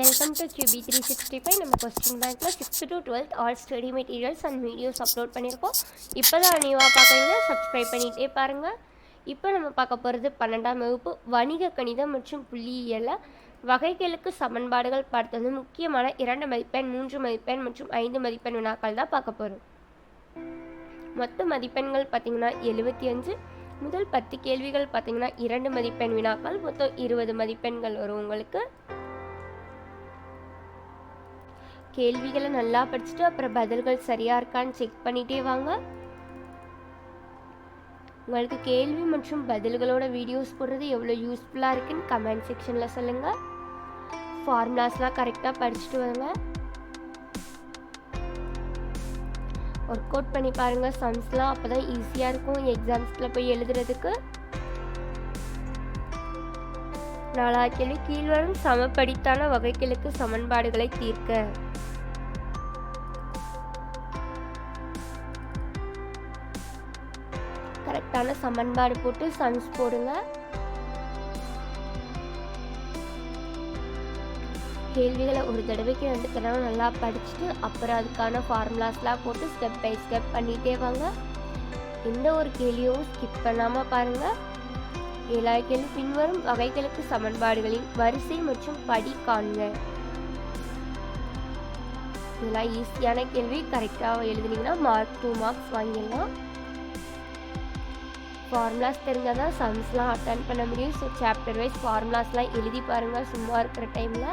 Welcome to QB three sixty five நம்ம question பேங்க்கில் sixth to twelfth all study materials and videos upload பண்ணியிருக்கோம். இப்போ தான் நியூவாக பார்க்குறீங்கன்னா சப்ஸ்கிரைப் பண்ணிகிட்டே பாருங்கள் இப்போ நம்ம பார்க்க போகிறது பன்னெண்டாம் வகுப்பு வணிக கணிதம் மற்றும் புள்ளியியலை. வகைகளுக்கு சமன்பாடுகள் பார்த்தது முக்கியமான இரண்டு மதிப்பெண் மூன்று மதிப்பெண் மற்றும் ஐந்து மதிப்பெண் வினாக்கள் தான் பார்க்க போகிறோம் மொத்த மதிப்பெண்கள் பார்த்தீங்கன்னா எழுபத்தி அஞ்சு. முதல் பத்து கேள்விகள் பார்த்தீங்கன்னா இரண்டு மதிப்பெண் வினாக்கள் மொத்தம் இருபது மதிப்பெண்கள் வரும் உங்களுக்கு. கேள்விகளை நல்லா படிச்சுட்டு அப்புறம் பதில்கள் சரியாக இருக்கான்னு செக் பண்ணிட்டே வாங்க. உங்களுக்கு கேள்வி மற்றும் பதில்களோட வீடியோஸ் போடுறது எவ்வளோ யூஸ்ஃபுல்லாக இருக்குன்னு கமெண்ட் செக்ஷனில் சொல்லுங்கள் ஃபார்முலாஸ்லாம் கரெக்டாக படிச்சுட்டு வாங்க. ஒர்க் அவுட் பண்ணி பாருங்கள் சம்ஸ்லாம் அப்போ தான் ஈஸியாக இருக்கும். எக்ஸாம்ஸில் போய் எழுதுறதுக்கு. நாலாவது கீழ்வரும் சமப்படித்தான வகைகளுக்கு சமன்பாடுகளை தீர்க்க. கரெக்டான சமன்பாடு போட்டு சம்ஸ் போடுங்க. கேள்விகளை ஒரு தடவைக்கு ரெண்டு தடவை நல்லா படிச்சுட்டு அப்புறம் அதுக்கான ஃபார்முலாஸ்லாம் போட்டு ஸ்டெப் பை ஸ்டெப் பண்ணிகிட்டே வாங்க. எந்த ஒரு கேள்வியும் ஸ்கிப் பண்ணாமல் பாருங்கள் ஏழாவது கேள்வி பின்வரும் வகைகளுக்கு சமன்பாடுகளின் வரிசை மற்றும் படி காண்க. இதெல்லாம் ஈஸியான கேள்வி. கரெக்டாக எழுதுனீங்கன்னா மார்க் டூ மார்க்ஸ் வாங்கிடலாம். ஃபார்முலாஸ் தெரிஞ்சால் தான் சம்ஸ்லாம் அட்டன் பண்ண முடியும். ஸோ சாப்டர் வைஸ் ஃபார்முலாஸ்லாம் எழுதி பாருங்கள் சும்மா இருக்கிற டைமில்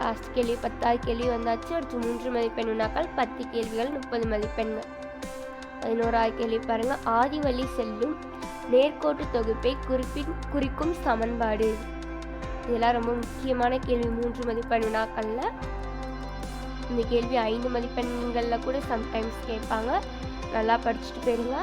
லாஸ்ட் கேள்வி பத்தாவது கேள்வி வந்தாச்சு. அடுத்து மூன்று மதிப்பெண் வினாக்கள். பத்து கேள்விகள் முப்பது மதிப்பெண்கள். பதினோராவது கேள்வி பாருங்கள் ஆதி வழி செல்லும் நேர்கோட்டு தொகுப்பை குறிப்பின் குறிக்கும் சமன்பாடு. இதெல்லாம் ரொம்ப முக்கியமான கேள்வி. மூன்று மதிப்பெண் வினாக்களில் இந்த கேள்வி ஐந்து மதிப்பெண்களில் கூட சம்டைம்ஸ் கேட்பாங்க. நல்லா படிச்சுட்டு போயிருங்க.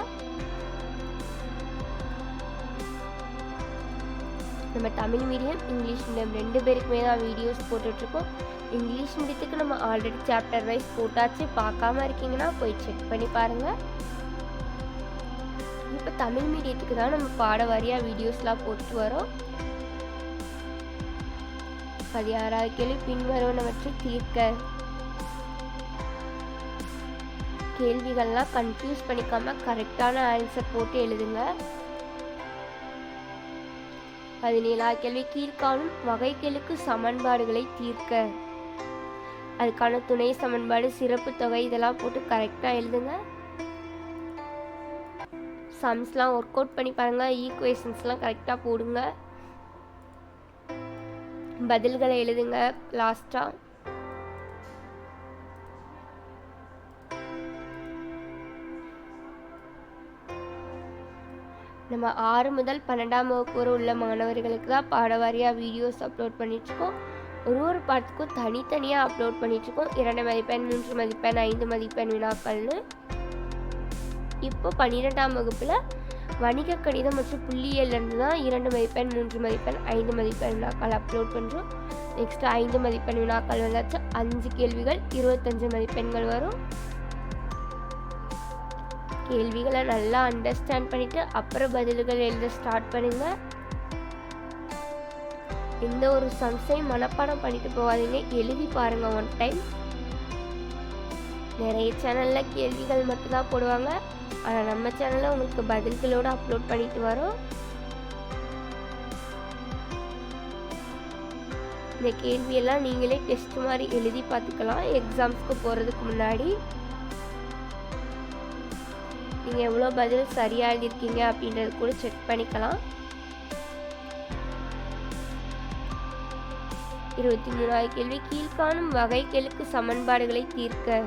நம்ம தமிழ் மீடியம் இங்கிலீஷ் மீடியம் ரெண்டு பேருக்குமே தான் வீடியோஸ் போட்டுட்ருக்கோம். இங்கிலீஷ் மீடியத்துக்கு நம்ம ஆல்ரெடி சாப்டர் வைஸ் போட்டாச்சு. பார்க்காம இருக்கீங்கன்னா போய் செக் பண்ணி பாருங்கள் இப்போ தமிழ் மீடியத்துக்கு தான் நம்ம பாட வாரியாக வீடியோஸ்லாம் போட்டு வரோம். பதினாறாவது கேள்வி பின்வருவனவற்றை தீர்க்க. கேள்விகள்லாம் கன்ஃபியூஸ் பண்ணிக்காம கரெக்டான ஆன்சர் போட்டு எழுதுங்க. பதினேழாவது கேள்வி கீழ்காணும் வகைகளுக்கு சமன்பாடுகளை தீர்க்க. அதுக்கான துணை சமன்பாடு சிறப்பு தொகை இதெல்லாம் போட்டு கரெக்டாக எழுதுங்க. சம்ஸ்லாம் ஒர்க் அவுட் பண்ணி பாருங்கள் ஈக்குவேஷன்ஸ்லாம் கரெக்டாக போடுங்க. பதில்களை எழுதுங்க. லாஸ்ட்டாக நம்ம ஆறு முதல் பன்னெண்டாம் வகுப்பு வரை உள்ள மாணவர்களுக்கு தான் பாடவாரியாக வீடியோஸ் அப்லோட் பண்ணிட்டுருக்கோம். ஒரு ஒரு பாட்டுக்கும் தனித்தனியாக அப்லோட் பண்ணிட்டுருக்கோம். இரண்டு மதிப்பெண் மூன்று மதிப்பெண் ஐந்து மதிப்பெண் வினாக்கள்னு. இப்போ பன்னிரெண்டாம் வகுப்பில் வணிக கணிதம் மற்றும் புள்ளியியல்லேருந்து தான் இரண்டு மதிப்பெண் மூன்று மதிப்பெண் ஐந்து மதிப்பெண் வினாக்கள் அப்லோட் பண்ணுறோம் நெக்ஸ்ட் ஐந்து மதிப்பெண் வினாக்கள் வந்தாச்சு அஞ்சு கேள்விகள் இருபத்தஞ்சு மதிப்பெண்கள் வரும். கேள்விகளை நல்லா அண்டர்ஸ்டாண்ட் பண்ணிட்டு அப்புறம் பதில்கள் எழுத ஸ்டார்ட் பண்ணுங்க. எந்த ஒரு சம்ஸையும் மனப்பாடம் பண்ணிட்டு போகாதீங்க. எழுதி பாருங்க ஒன் டைம் நிறைய சேனலில் கேள்விகள் மட்டும்தான் போடுவாங்க. ஆனால் நம்ம சேனலில் உங்களுக்கு பதில்களோடு அப்லோட் பண்ணிட்டு வரோம். இந்த கேள்வியெல்லாம் நீங்களே டெஸ்ட் மாதிரி எழுதி பார்த்துக்கலாம். எக்ஸாம்ஸ்க்கு போகிறதுக்கு முன்னாடி. நீங்கள் எவ்வளோ பதில் சரியாக எழுதியிருக்கீங்க அப்படின்றது கூட செக் பண்ணிக்கலாம். இருபத்தி மூணாவது கேள்வி. கீழ்காணும் வகைகளுக்கு சமன்பாடுகளை தீர்க்க.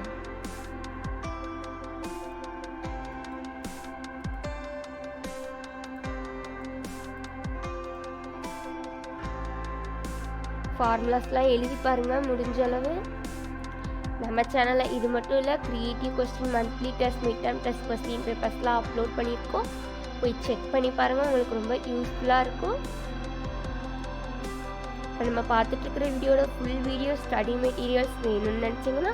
ஃபார்முலாஸ்லாம் எழுதி பாருங்கள் முடிஞ்ச அளவு. நம்ம சேனலில் இது மட்டும் இல்லை creative question monthly test mid term test question பேப்பர்ஸ்லாம் upload பண்ணியிருக்கோம். போய் செக் பண்ணி பாருங்கள் உங்களுக்கு ரொம்ப யூஸ்ஃபுல்லாக இருக்கும். இப்போ நம்ம பார்த்துட்ருக்கிற வீடியோட ஃபுல் வீடியோ ஸ்டடி மெட்டீரியல்ஸ் வேணும்னு நினச்சிங்கன்னா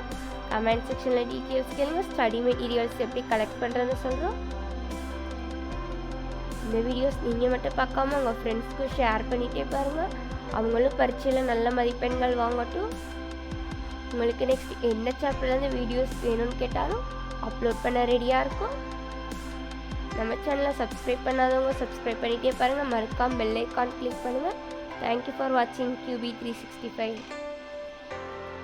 கமெண்ட் செக்ஷனில் டீட்டெயில்ஸ் கேளுங்க ஸ்டடி மெட்டீரியல்ஸ் எப்படி கலெக்ட் பண்ணுறதுன்னு சொல்கிறோம் இந்த வீடியோஸ் நீங்கள் மட்டும் பார்க்காம உங்கள் ஃப்ரெண்ட்ஸ்க்கு ஷேர் பண்ணிகிட்டே பாருங்கள் அவங்களும் பரீட்சையில் நல்ல மதிப்பெண்கள் வாங்கட்டும். உங்களுக்கு நெக்ஸ்ட் என்ன சாப்டர்லேருந்து வீடியோஸ் வேணும்னு கேட்டாலும் அப்லோட் பண்ண ரெடியாக இருக்கும். நம்ம சேனலை சப்ஸ்கிரைப் பண்ணாதவங்க சப்ஸ்கிரைப் பண்ணிகிட்டே பாருங்கள் மறக்காமல் பெல் ஐக்கான் கிளிக் பண்ணுங்கள் தேங்க்யூ ஃபார் வாட்சிங் கியூபி த்ரீ சிக்ஸ்டி ஃபைவ்